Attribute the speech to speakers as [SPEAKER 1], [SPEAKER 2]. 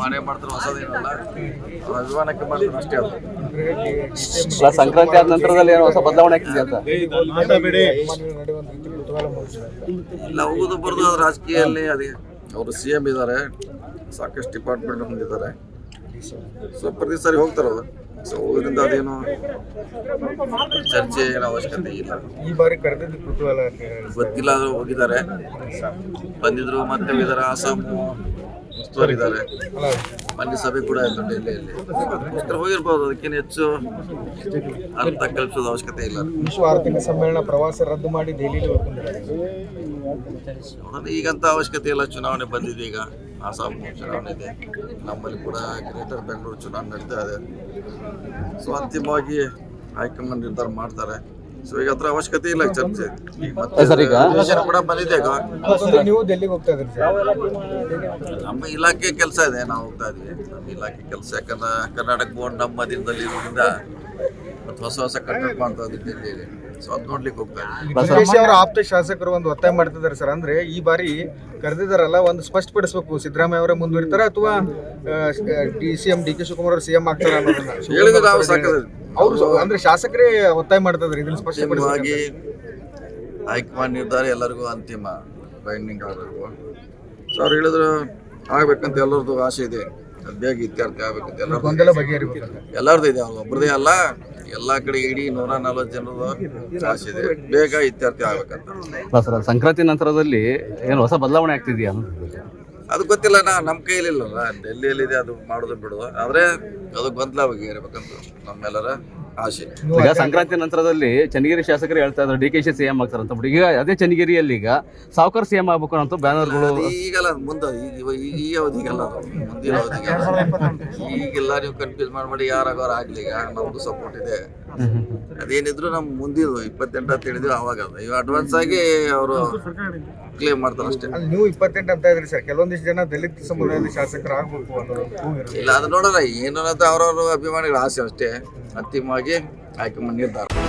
[SPEAKER 1] ಮಾಡೇ ಮಾಡ್ತಾರೆ ಹೊಸದೇನಲ್ಲ ಅಭಿಮಾನಕ್ಕೆ ಮಾಡ್ತಾರೆ ಅಷ್ಟೇ ಅದು.
[SPEAKER 2] ಅಲ್ಲ, ಸಂಕ್ರಾಂತಿ ಆದ ನಂತರದಲ್ಲಿ ಏನೋ ಹೊಸ ಬದಲಾವಣೆ ಆಗ್ತಿದೆ ಅಂತ?
[SPEAKER 1] ಇಲ್ಲ ಹೋಗೋದು ಬರೋದು ಅದು ರಾಜಕೀಯದಲ್ಲಿ ಅದೇ ಅವರು ಸಿ ಎಂ ಇದ್ದಾರೆ ಸಾಕಷ್ಟು ಡಿಪಾರ್ಟ್ಮೆಂಟ್ ಹೊಂದಿದ್ದಾರೆ. ಸೊ ಪ್ರತಿ ಸಾರಿ ಹೋಗ್ತಾರೆ ಅದು ಸೊ ಇದರಿಂದ ಅದೇನು ಚರ್ಚೆ ಏನು ಅವಶ್ಯಕತೆ ಇಲ್ಲ.
[SPEAKER 3] ಈ ಬಾರಿ ಕರೆದಿದ್ದು ಕುತೂಹಲ
[SPEAKER 1] ಗೊತ್ತಿಲ್ಲ ಆದ್ರೂ ಹೋಗಿದ್ದಾರೆ. ಬಂದಿದ್ರು ಮತ್ತೆ ಹೋಗಿದ್ದಾರೆ ಆಸಾಮ್ ಉಸ್ತುವಾರಿದ್ದಾರೆ
[SPEAKER 3] ಇದ್ದಾರೆ.
[SPEAKER 1] ಮೊನ್ನೆ ಸಭೆ ಕೂಡ ಆಯ್ತು ಡೆಲ್ಲಿಯಲ್ಲಿ ಹೋಗಿರ್ಬೋದು ಅದಕ್ಕೇನು ಹೆಚ್ಚು ಅರ್ಥ ಕಲ್ಪಿಸೋದು ಅವಶ್ಯಕತೆ ಇಲ್ಲ.
[SPEAKER 3] ವಿಶ್ವ ಆರ್ಥಿಕ ಸಮ್ಮೇಳನ ಪ್ರವಾಸ ರದ್ದು ಮಾಡಿ ದೆಹಲಿಯಲ್ಲಿ
[SPEAKER 1] ಈಗಂತ ಅವಶ್ಯಕತೆ ಇಲ್ಲ ಚುನಾವಣೆ ಬಂದಿದೆ ಈಗ. ಆಸಾಮ್ ಚುನಾವಣೆ ಇದೆ. ನಮ್ಮಲ್ಲಿ ಕೂಡ ಗ್ರೇಟರ್ ಬೆಂಗಳೂರು ಚುನಾವಣೆ ನಡೀತಾ ಇದೆ. ಸೊ ಅಂತಿಮವಾಗಿ ಹೈಕಮಾಂಡ್ ನಿರ್ಧಾರ ಮಾಡ್ತಾರೆ. ಸೊ ಈಗ ಅದ್ರ ಅವಶ್ಯಕತೆ ಇಲ್ಲ ಚರ್ಚೆ.
[SPEAKER 2] ಸರ್, ಈಗ-
[SPEAKER 1] ಕೂಡ ಬಂದಿದೆ ಈಗ.
[SPEAKER 3] ನೀವು ಡೆಲ್ಲಿಗೆ ಹೋಗ್ತಾ ಇದ್ರಿ ಸರ್.
[SPEAKER 1] ನಮ್ಮ ಇಲಾಖೆ ಕೆಲಸ ಇದೆ ನಾವು ಹೋಗ್ತಾ ಇದೀವಿ ನಮ್ಮ ಇಲಾಖೆ ಕೆಲಸ ಯಾಕಂದ್ರೆ ಕರ್ನಾಟಕ ಬೋರ್ಡ್ ನಮ್ಮ ದಿನದಲ್ಲಿ ಇರೋದ್ರಿಂದ ಮತ್ತು ಹೊಸ ಹೊಸ ಕಟ್ಟಡ ಮಾಡ್ತಾ ಡೆಲ್ಲಿಯಲ್ಲಿ ಸೊ ಅದು ನೋಡ್ಲಿಕ್ಕೆ ಹೋಗ್ತಾ
[SPEAKER 3] ಅವರ ಆಪ್ತ ಶಾಸಕರು ಒಂದು ಒತ್ತಾಯ ಮಾಡ್ತಿದ್ದಾರೆ ಸರ್. ಅಂದ್ರೆ ಈ ಬಾರಿ ಕರೆದಿದ್ದಾರಲ್ಲ ಒಂದು ಸ್ಪಷ್ಟಪಡಿಸಬೇಕು. ಸಿದ್ದರಾಮಯ್ಯ ಅವರೇ ಮುಂದುವರಿತಾರ ಅಥವಾ D C M D K Shivakumar ಅವರು ಸಿಎಂ ಆಗ್ತಾರ ಅನ್ನೋದನ್ನ.
[SPEAKER 1] ಹೇಳಿದ್ರೆ ನಾವು ಸಾಕಾದ್ರೆ
[SPEAKER 3] ಅವರು ಅಂದ್ರೆ ಶಾಸಕರೇ ಒತ್ತಾಯ ಮಾಡ್ತಿದ್ದಾರೆ ಇದನ್ನ ಸ್ಪಷ್ಟಪಡಿಸಿ
[SPEAKER 1] ಹೈಕಮಾಂಡ್ ನಿರ್ಧಾರ ಎಲ್ಲರಿಗೂ ಅಂತಿಮ ಬೈಂಡಿಂಗ್ ಆಗಬೇಕು ಸೊ ಅವ್ರು ಹೇಳಿದ್ರು ಆಗ್ಬೇಕಂತ ಎಲ್ಲರದ್ದು ಆಸೆ ಇದೆ. ಅದು ಬೇಗ ಇತ್ಯರ್ಥ ಆಗ್ಬೇಕಂತ ಎಲ್ಲರದ್ದು ಎಲ್ಲರದ್ದು ಇದೆ ಅವ್ರು ಒಬ್ಬರದೇ ಅಲ್ಲ. ಎಲ್ಲಾ ಕಡೆ ಇಡೀ ನೂರ ನಲ್ವತ್ತು ಜನರದ್ದು ಆಸೆ ಇದೆ. ಬೇಗ ಇತ್ಯರ್ಥ ಆಗ್ಬೇಕಂತ.
[SPEAKER 2] ಸಂಕ್ರಾಂತಿ ನಂತರದಲ್ಲಿ ಏನು ಹೊಸ ಬದಲಾವಣೆ ಆಗ್ತಿದೆಯಾ?
[SPEAKER 1] ಅದು ಗೊತ್ತಿಲ್ಲ, ನಾ ನಮ್ಮ ಕೈಯಲ್ಲಿಲ್ಲ ಡೆಲ್ಲಿಯಲ್ಲಿ ಇದೆ ಅದು ಮಾಡೋದು ಬಿಡೋದು ಆದರೆ ಅದು ಗೊಂದಲ ಬಗೆಹರಿಬೇಕಂತ ನಮ್ಮೆಲ್ಲರ ಆಸೆ
[SPEAKER 2] ಈಗ ಸಂಕ್ರಾಂತಿ ನಂತರದಲ್ಲಿ ಚನ್ನಗಿರಿ ಶಾಸಕರು ಹೇಳ್ತಾ ಇದ್ದಾರೆ ಡಿ ಕೆ ಶಿ ಸಿಎಂ ಆಗ್ತಾರೆ ಅಂತ. ಈಗ ಅದೇ ಚನ್ನಗಿರಿಯಲ್ಲಿ ಈಗ ಸಾವುಕಾರ ಸಿಎಂ ಆಗ್ಬೇಕು ಅಂತ ಬ್ಯಾನರ್ಗಳು
[SPEAKER 1] ಈಗಲ್ಲ ಮುಂದೆ ಈಗ ಈಗ ಈ ಅವಧಿಗೆಲ್ಲ ಮುಂದಿನ ಅವಧಿಗೆ. ಈಗೆಲ್ಲ ನೀವು ಕನ್ಫ್ಯೂಸ್ ಮಾಡ್ಬೇಡಿ ಯಾರಾಗೋರು ಆಗ್ಲಿ ಈಗ ನಮ್ದು ಸಪೋರ್ಟ್ ಇದೆ. ಅದೇನಿದ್ರು ನಮ್ ಮುಂದಿದ್ದು ಇಪ್ಪತ್ತೆಂಟು ಅಂತ ಹೇಳಿದ್ರು ಅವಾಗ ಅದು. ಇವ್ ಅಡ್ವಾನ್ಸ್ ಆಗಿ ಅವರು ಕ್ಲೇಮ್ ಮಾಡ್ತಾರೆ ಅಷ್ಟೇ.
[SPEAKER 3] ಅಲ್ಲಿ ನೀವು ಇಪ್ಪತ್ತೆಂಟು ಅಂತ ಇದ್ರಿ ಸರ್. ಕೆಲವೊಂದಿಷ್ಟು ಜನ ದಲಿತ ಸಮುದಾಯದ ಶಾಸಕರು ಆಗ್ಬೇಕು ಅನ್ನೋದು.
[SPEAKER 1] ಇಲ್ಲ ಅದು ನೋಡೋಣ. ಏನು ಅಂತ ಅವ್ರವ್ರ ಅಭಿಮಾನಿಗಳ ಆಸೆ ಅಷ್ಟೇ. ಅಂತಿಮವಾಗಿ ಆಯ್ಕೆ ನಿರ್ಧಾರ